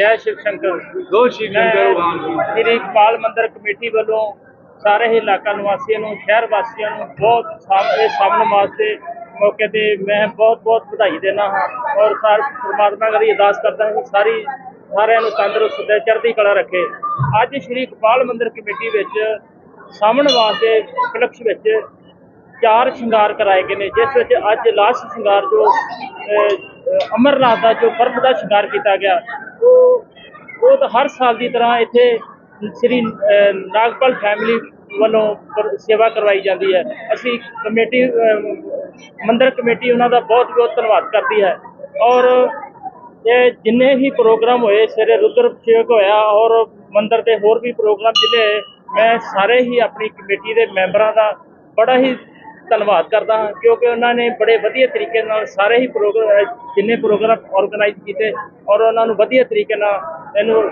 ਜੈ ਸ਼ਿਵ ਸ਼ੰਕਰ। ਦੋ ਸ਼ਿਵ ਸ਼ੰਕਰ ਭਗਵਾਨ ਜੀ। ਸ੍ਰੀ ਕਪਾਲ ਮੰਦਿਰ ਕਮੇਟੀ ਵੱਲੋਂ ਸਾਰੇ ਹੀ ਇਲਾਕਾ ਨਿਵਾਸੀਆਂ ਨੂੰ ਸ਼ਹਿਰ ਵਾਸੀਆਂ ਨੂੰ ਬਹੁਤ ਸਾਹਮਣੇ ਸਾਹਮਣੇ ਵਾਸਤੇ ਮੌਕੇ ਤੇ ਮੈਂ ਬਹੁਤ ਬਹੁਤ ਵਧਾਈ ਦੇਣਾ ਹਾਂ ਔਰ ਸਾਰ ਪ੍ਰਮਾਤਮਾ ਕਰੀ ਅਰਦਾਸ ਕਰਦਾ ਹਾਂ ਕਿ ਸਾਰੀ ਸਾਰਿਆਂ ਨੂੰ ਤੰਦਰੁਸਤ ਤੇ ਚੜ੍ਹਦੀ ਕਲਾ ਰੱਖੇ। ਅੱਜ ਸ੍ਰੀ ਕਪਾਲ ਮੰਦਿਰ ਕਮੇਟੀ ਵਿੱਚ ਸਾਹਮਣੇ ਵਾਸਤੇ ਉਪਲਕਸ਼ ਵਿੱਚ ਚਾਰ ਸ਼ਿੰਗਾਰ ਕਰਾਏ ਗਏ ਨੇ ਜਿਸ ਵਿੱਚ ਅੱਜ ਲਾਸਟ ਸ਼ਿੰਗਾਰ ਜੋ ਅਮਰਨਾਥ ਦਾ ਜੋ ਬਰਫ਼ ਦਾ ਸ਼ਿੰਗਾਰ ਕੀਤਾ ਗਿਆ। ਉਹ ਤਾਂ ਹਰ ਸਾਲ ਦੀ ਤਰ੍ਹਾਂ ਇੱਥੇ ਸ੍ਰੀ ਨਾਗਪਾਲ ਫੈਮਿਲੀ ਵੱਲੋਂ ਸੇਵਾ ਕਰਵਾਈ ਜਾਂਦੀ ਹੈ। ਅਸੀਂ ਕਮੇਟੀ ਮੰਦਰ ਕਮੇਟੀ ਉਹਨਾਂ ਦਾ ਬਹੁਤ ਬਹੁਤ ਧੰਨਵਾਦ ਕਰਦੀ ਹੈ। ਔਰ ਇਹ ਜਿੰਨੇ ਹੀ ਪ੍ਰੋਗਰਾਮ ਹੋਏ ਸਵੇਰੇ ਰੁਦਰ ਅਭਿਸ਼ੇਕ ਹੋਇਆ ਔਰ ਮੰਦਰ ਦੇ ਹੋਰ ਵੀ ਪ੍ਰੋਗਰਾਮ ਜਿਹੜੇ ਹੋਏ, ਮੈਂ ਸਾਰੇ ਹੀ ਆਪਣੀ ਕਮੇਟੀ ਦੇ ਮੈਂਬਰਾਂ ਦਾ ਬੜਾ ਹੀ ਧੰਨਵਾਦ ਕਰਦਾ ਹਾਂ ਕਿਉਂਕਿ ਉਹਨਾਂ ਨੇ ਬੜੇ ਵਧੀਆ ਤਰੀਕੇ ਨਾਲ ਸਾਰੇ ਹੀ ਪ੍ਰੋਗਰਾਮ ਜਿੰਨੇ ਪ੍ਰੋਗਰਾਮ ਆਰਗੇਨਾਈਜ਼ ਕੀਤੇ ਔਰ ਉਹਨਾਂ ਨੂੰ ਵਧੀਆ ਤਰੀਕੇ ਨਾਲ ਇਹਨੂੰ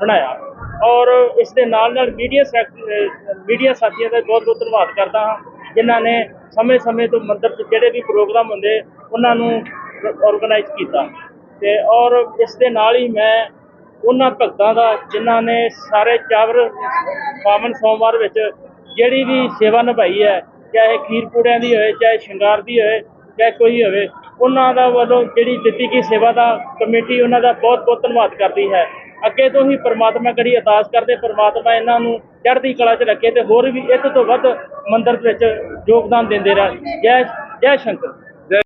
ਬਣਾਇਆ। ਔਰ ਇਸ ਦੇ ਨਾਲ ਨਾਲ ਮੀਡੀਆ ਮੀਡੀਆ ਸਾਥੀਆਂ ਦਾ ਬਹੁਤ ਬਹੁਤ ਧੰਨਵਾਦ ਕਰਦਾ ਹਾਂ, ਜਿਨ੍ਹਾਂ ਨੇ ਸਮੇਂ-ਸਮੇਂ ਤੋਂ ਮੰਦਰ 'ਚ ਜਿਹੜੇ ਵੀ ਪ੍ਰੋਗਰਾਮ ਹੁੰਦੇ, ਉਹਨਾਂ ਨੂੰ ਆਰਗੇਨਾਈਜ਼ ਕੀਤਾ। ਤੇ ਔਰ ਇਸ ਦੇ ਨਾਲ ਹੀ ਮੈਂ ਉਹਨਾਂ ਭਗਤਾਂ ਦਾ, ਜਿਨ੍ਹਾਂ ਨੇ ਸਾਰੇ ਚਾਵਰ ਪਾਵਨ ਸੋਮਵਾਰ ਵਿੱਚ ਜਿਹੜੀ ਵੀ ਸੇਵਾ ਨਿਭਾਈ ਹੈ, ਚਾਹੇ ਖੀਰ ਪੂੜਿਆਂ ਦੀ ਹੋਏ, ਚਾਹੇ ਸ਼ਿੰਗਾਰ ਦੀ ਹੋਏ, ਚਾਹੇ ਕੋਈ ਹੋਵੇ ਉਹਨਾਂ ਦਾ ਵੱਲੋਂ ਜਿਹੜੀ ਦਿੱਤੀ ਗਈ ਸੇਵਾ ਦਾ ਕਮੇਟੀ ਉਹਨਾਂ ਦਾ ਬਹੁਤ ਬਹੁਤ ਧੰਨਵਾਦ ਕਰਦੀ ਹੈ। ਅੱਗੇ ਤੋਂ ਹੀ ਪ੍ਰਮਾਤਮਾ ਕਰੀ ਅਰਦਾਸ ਕਰਦੇ, ਪ੍ਰਮਾਤਮਾ ਇਹਨਾਂ ਨੂੰ ਚੜ੍ਹਦੀ ਕਲਾ 'ਚ ਰੱਖੇ ਤੇ ਹੋਰ ਵੀ ਇੱਕ ਤੋਂ ਵੱਧ ਮੰਦਰ ਵਿੱਚ ਯੋਗਦਾਨ ਦਿੰਦੇ ਰਹਿਣ। ਜੈ ਜੈ ਸ਼ੰਕਰ।